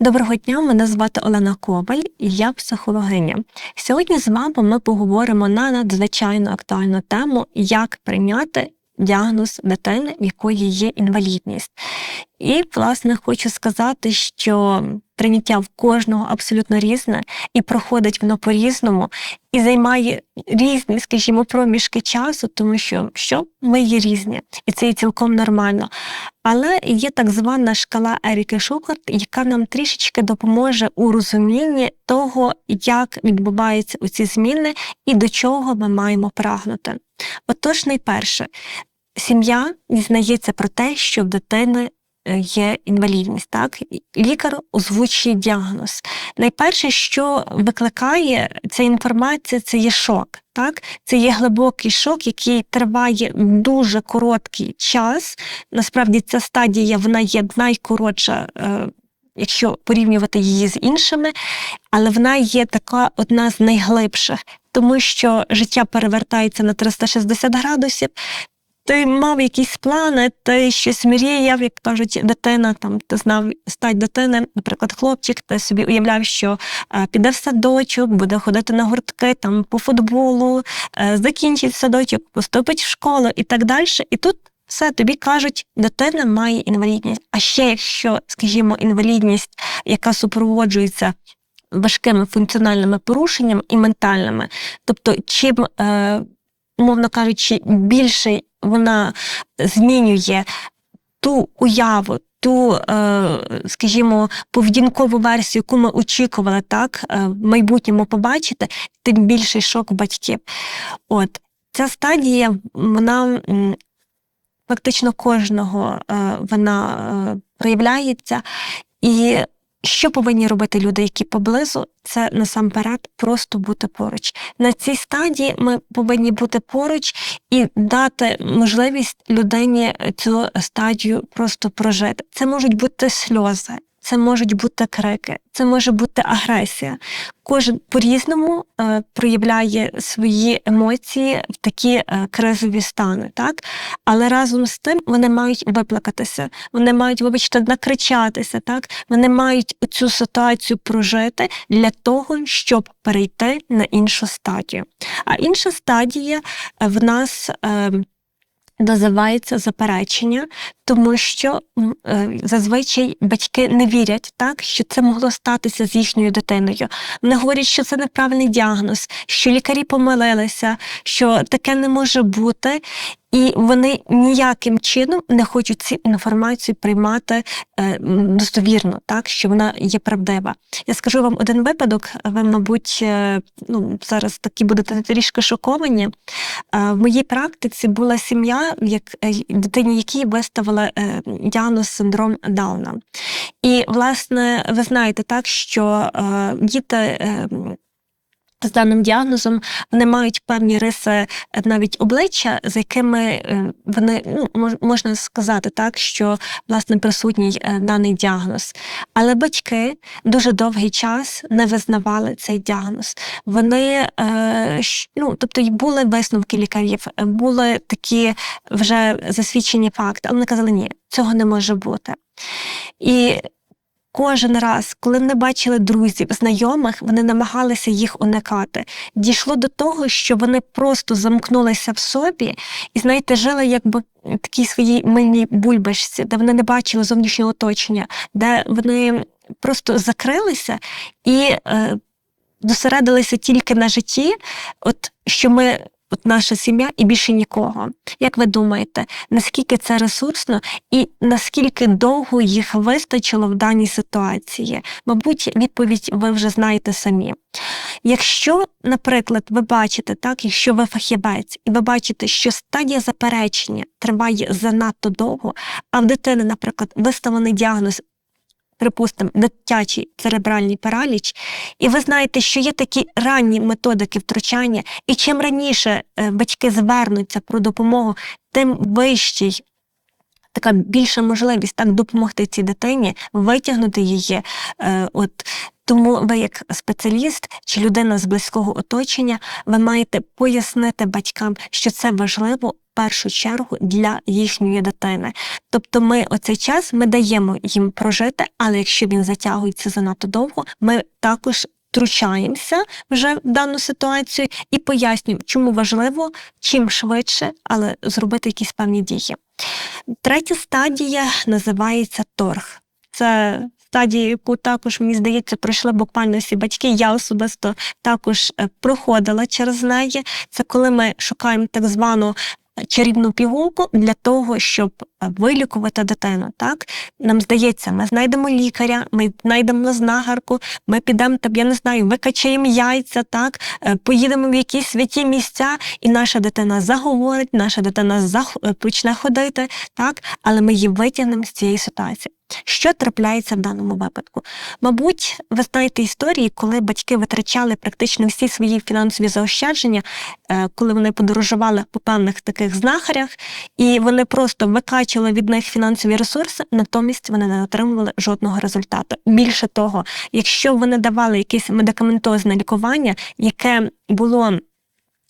Доброго дня, мене звати Олена Коваль, я психологиня. Сьогодні з вами ми поговоримо на надзвичайно актуальну тему, як прийняти діагноз дитини, в якої є інвалідність. І, власне, хочу сказати, що прийняття в кожного абсолютно різне, і проходить воно по-різному, і займає різні, скажімо, проміжки часу, тому що що ми є різні, і це є цілком нормально. Але є так звана шкала Еріки Шухарт, яка нам трішечки допоможе у розумінні того, як відбуваються ці зміни і до чого ми маємо прагнути. Отож, найперше, сім'я дізнається про те, що в дитини е, є інвалідність. Так? Лікар озвучує діагноз. Найперше, що викликає ця інформація, це є шок. Так, це є глибокий шок, який триває дуже короткий час. Насправді, ця стадія вона є найкоротша. Е, якщо порівнювати її з іншими, але вона є така одна з найглибших, тому що життя перевертається на 360 градусів. Ти мав якісь плани, ти щось мріяв, як кажуть, дитина, там ти знав стать дитини, наприклад, хлопчик, ти собі уявляв, що е, піде в садочок, буде ходити на гуртки там по футболу, е, закінчить садочок, поступить в школу і так далі. І тут все тобі кажуть, дитина має інвалідність. А ще якщо, скажімо, інвалідність, яка супроводжується важкими функціональними порушеннями і ментальними, тобто, чим, е, мовно кажучи, більше вона змінює ту уяву. Ту, е, скажімо, поведінкову версію, яку ми очікували так е, в майбутньому побачити, тим більший шок батьків. От ця стадія, вона фактично кожного е, вона проявляється, і що повинні робити люди, які поблизу, це насамперед просто бути поруч. На цій стадії ми повинні бути поруч і дати можливість людині цю стадію просто прожити. Це можуть бути сльози, це можуть бути крики, це може бути агресія. Кожен по-різному е, проявляє свої емоції в такі е, кризові стани, так? Але разом з тим вони мають виплакатися, вони мають, вибачте, накричатися, так? Вони мають цю ситуацію прожити для того, щоб перейти на іншу стадію. А інша стадія в нас. Е, називається заперечення, тому що е, зазвичай батьки не вірять, так що це могло статися з їхньою дитиною. Вони говорять, що це неправильний діагноз, що лікарі помилилися, що таке не може бути. І вони ніяким чином не хочуть цю інформацію приймати е, достовірно, так що вона є правдива. Я скажу вам один випадок. Ви, мабуть, е, ну зараз такі будете трішки шоковані. В моїй практиці була сім'я, як дитині, якій виставили е, діагноз синдром Дауна. І, власне, ви знаєте так, що е, діти. З даним діагнозом вони мають певні риси е, навіть обличчя, з якими е, вони ну можна сказати так, що власне присутній е, даний діагноз. Але батьки дуже довгий час не визнавали цей діагноз. Вони ну, тобто були висновки лікарів, були такі вже засвідчені факти, але вони казали, ні, цього не може бути. І Кожен раз, коли вони бачили друзів, знайомих, вони намагалися їх уникати. Дійшло до того, що вони просто замкнулися в собі і, знаєте, жили якби такій своїй мильній бульбашці, де вони не бачили зовнішнього оточення, де вони просто закрилися і е, зосередилися тільки на житті, от що ми от наша сім'я і більше нікого. Як ви думаєте, наскільки це ресурсно і наскільки довго їх вистачило в даній ситуації? Мабуть, відповідь ви вже знаєте самі. Якщо, наприклад, ви бачите, так, якщо ви фахівець, і ви бачите, що стадія заперечення триває занадто довго, а в дитини, наприклад, виставлений діагноз припустимо, дитячий церебральний параліч, і ви знаєте, що є такі ранні методики втручання, і чим раніше е, батьки звернуться про допомогу, тим вищий. Така більша можливість так допомогти цій дитині, витягнути її, е, от Тому ви, як спеціаліст чи людина з близького оточення, ви маєте пояснити батькам, що це важливо. Першу чергу для їхньої дитини, тобто ми оцей час ми даємо їм прожити, але якщо він затягується занадто довго, ми також втручаємося вже в дану ситуацію і пояснюємо, чому важливо чим швидше, але зробити якісь певні дії. Третя стадія називається торг. Це стадія, яку також мені здається, пройшли буквально всі батьки. Я особисто також е, проходила через неї. Це коли ми шукаємо так звану чарівну пігулку для того, щоб е, вилікувати дитину. Так нам здається, ми знайдемо лікаря, ми знайдемо знагарку, ми підемо там, я не знаю, викачаємо яйця, так е, поїдемо в якісь святі місця, і наша дитина заговорить, наша дитина зах... е, почне ходити, так, але ми її витягнемо з цієї ситуації. Що трапляється в даному випадку? Мабуть, ви знаєте історії, коли батьки витрачали практично всі свої фінансові заощадження, е, коли вони подорожували по певних таких знахарях, і вони просто викачували від них фінансові ресурси, натомість вони не отримували жодного результату. Більше того, якщо вони давали якесь медикаментозне лікування, яке було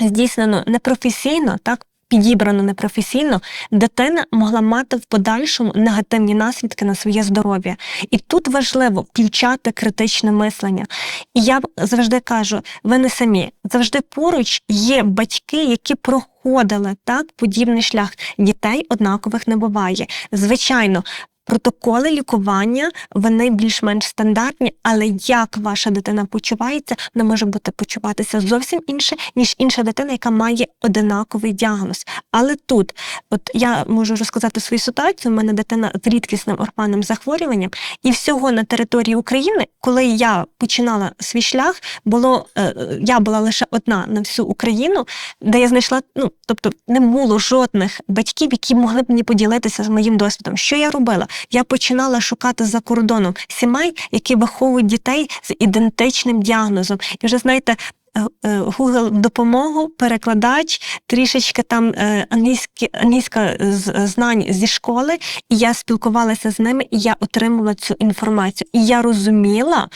здійснено непрофесійно, так підібрано непрофесійно, дитина могла мати в подальшому негативні наслідки на своє здоров'я. І тут важливо включати критичне мислення. І я завжди кажу: ви не самі завжди поруч є батьки, які проходили так подібний шлях. Дітей однакових не буває. Звичайно, Протоколи лікування вони більш-менш стандартні, але як ваша дитина почувається, вона може бути почуватися зовсім інше, ніж інша дитина, яка має одинаковий діагноз. Але тут, от я можу розказати свою ситуацію. У мене дитина з рідкісним орфанним захворюванням, і всього на території України, коли я починала свій шлях, було е, я була лише одна на всю Україну, де я знайшла, ну тобто не було жодних батьків, які могли б мені поділитися з моїм досвідом. Що я робила? Я починала шукати за кордоном сімей, які виховують дітей з ідентичним діагнозом. І вже знаєте. Е, е, Google допомогу, перекладач, трішечки там е, англійські, англійська знань зі школи, і я спілкувалася з ними, і я отримала цю інформацію. І я розуміла,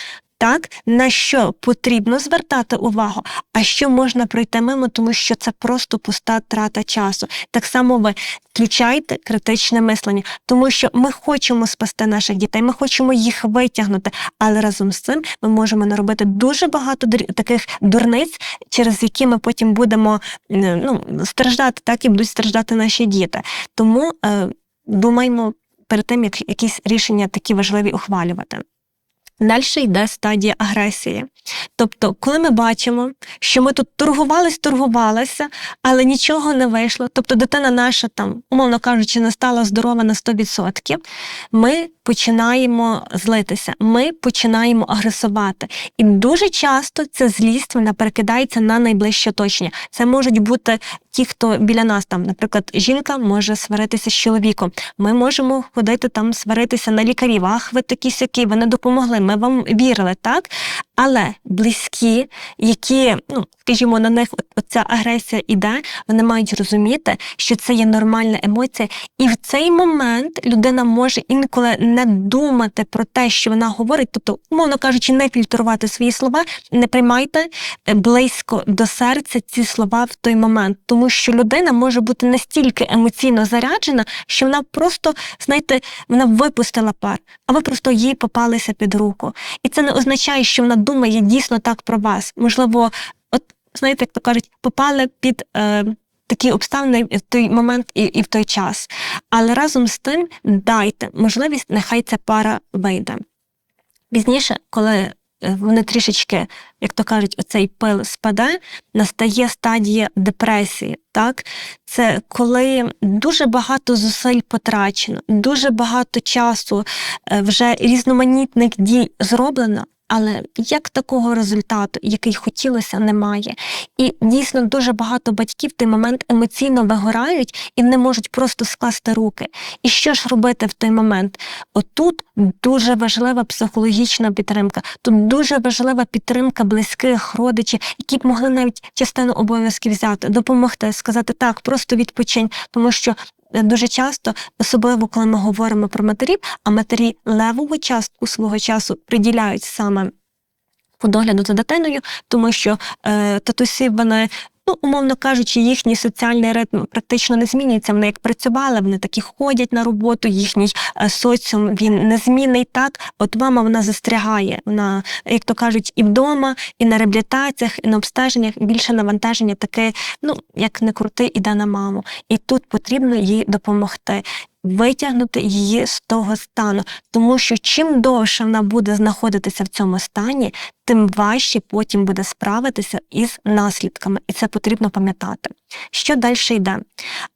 так на що потрібно звертати увагу, а що можна пройти мимо, тому що це просто пуста трата часу. Так само ви включайте критичне мислення, тому що ми хочемо спасти наших дітей, ми хочемо їх витягнути, але разом з цим ми можемо наробити дуже багато таких дурниць, через які ми потім будемо ну, страждати, так і будуть страждати наші діти. Тому е, думаємо перед тим, як якісь рішення такі важливі ухвалювати. Далі йде стадія агресії. Тобто, коли ми бачимо, що ми тут торгувались, торгувалися, але нічого не вийшло, тобто дитина наша там, умовно кажучи, не стала здорова на 100%, ми починаємо злитися, ми починаємо агресувати. І дуже часто ця злість вона перекидається на найближче оточення. Це можуть бути ті, хто біля нас там, наприклад, жінка може сваритися з чоловіком. Ми можемо ходити там, сваритися на лікарів. Ах, ви такі сякі, ви не допомогли. Ми вам вірили, так? Але близькі, які, ну скажімо, на них ця агресія іде, вони мають розуміти, що це є нормальна емоція, і в цей момент людина може інколи не думати про те, що вона говорить, тобто, умовно кажучи, не фільтрувати свої слова, не приймайте е, близько до серця ці слова в той момент, тому що людина може бути настільки емоційно заряджена, що вона просто, знаєте, вона випустила пар, а ви просто їй попалися під руку. І це не означає, що вона думає дійсно так про вас. Можливо, от знаєте, як то кажуть, попали під. Е, Такі обставини в той момент і і в той час. Але разом з тим дайте можливість, нехай ця пара вийде. Пізніше, коли вони трішечки, як то кажуть, оцей пил спаде, настає стадія депресії. Так? Це коли дуже багато зусиль потрачено, дуже багато часу е, вже різноманітних дій зроблено, але як такого результату, який хотілося, немає. І дійсно дуже багато батьків в той момент емоційно вигорають і не можуть просто скласти руки. І що ж робити в той момент? Отут дуже важлива психологічна підтримка, тут дуже важлива підтримка близьких родичів, які б могли навіть частину обов'язків взяти, допомогти, сказати так, просто відпочинь, тому що дуже часто, особливо коли ми говоримо про матерів, а матері левову частку свого часу приділяють саме по догляду за дитиною, тому що е, татусі вони. Ну, умовно кажучи, їхній соціальний ритм практично не змінюється. Вони як працювали, вони такі ходять на роботу, їхній е, соціум він незмінний. Так, от мама вона застрягає. Вона, як то кажуть, і вдома, і на реабілітаціях, і на обстеженнях більше навантаження таке, ну як не крути, іде на маму. І тут потрібно їй допомогти. Витягнути її з того стану, тому що чим довше вона буде знаходитися в цьому стані, тим важче потім буде справитися із наслідками, і це потрібно пам'ятати. Що далі йде?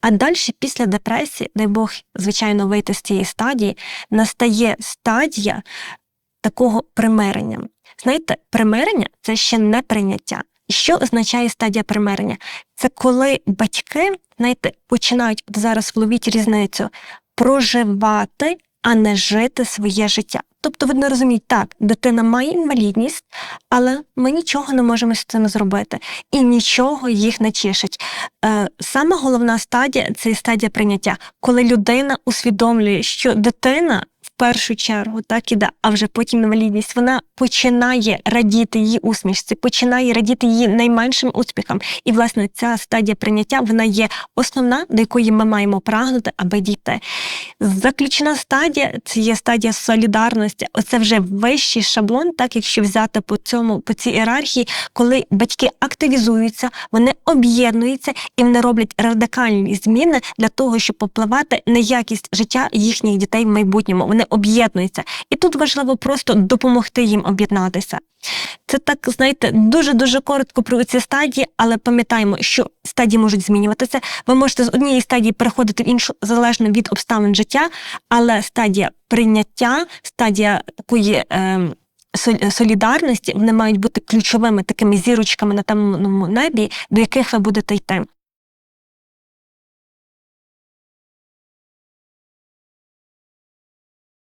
А далі, після депресії, дай Бог, звичайно, вийти з цієї стадії, настає стадія такого примирення. Знаєте, примирення це ще не прийняття. Що означає стадія примирення? Це коли батьки, знаєте, починають зараз вловіть різницю проживати, а не жити своє життя. Тобто вони розуміють, так, дитина має інвалідність, але ми нічого не можемо з цим зробити, і нічого їх не тішить. Е, саме головна стадія це стадія прийняття, коли людина усвідомлює, що дитина. Першу чергу так іде, а вже потім інвалідність. Вона починає радіти її усмішці, починає радіти її найменшим успіхам. І, власне, ця стадія прийняття вона є основна, до якої ми маємо прагнути, аби дійти. Заключна стадія це є стадія солідарності. Оце вже вищий шаблон, так якщо взяти по цьому по цій ієрархії, коли батьки активізуються, вони об'єднуються і вони роблять радикальні зміни для того, щоб попливати на якість життя їхніх дітей в майбутньому. Вони об'єднуються, і тут важливо просто допомогти їм об'єднатися. Це так, знаєте, дуже дуже коротко про ці стадії, але пам'ятаємо, що стадії можуть змінюватися. Ви можете з однієї стадії переходити в іншу залежно від обставин життя, але стадія прийняття, стадія такої. Е, Солідарності вони мають бути ключовими такими зірочками на темному небі, до яких ви будете йти.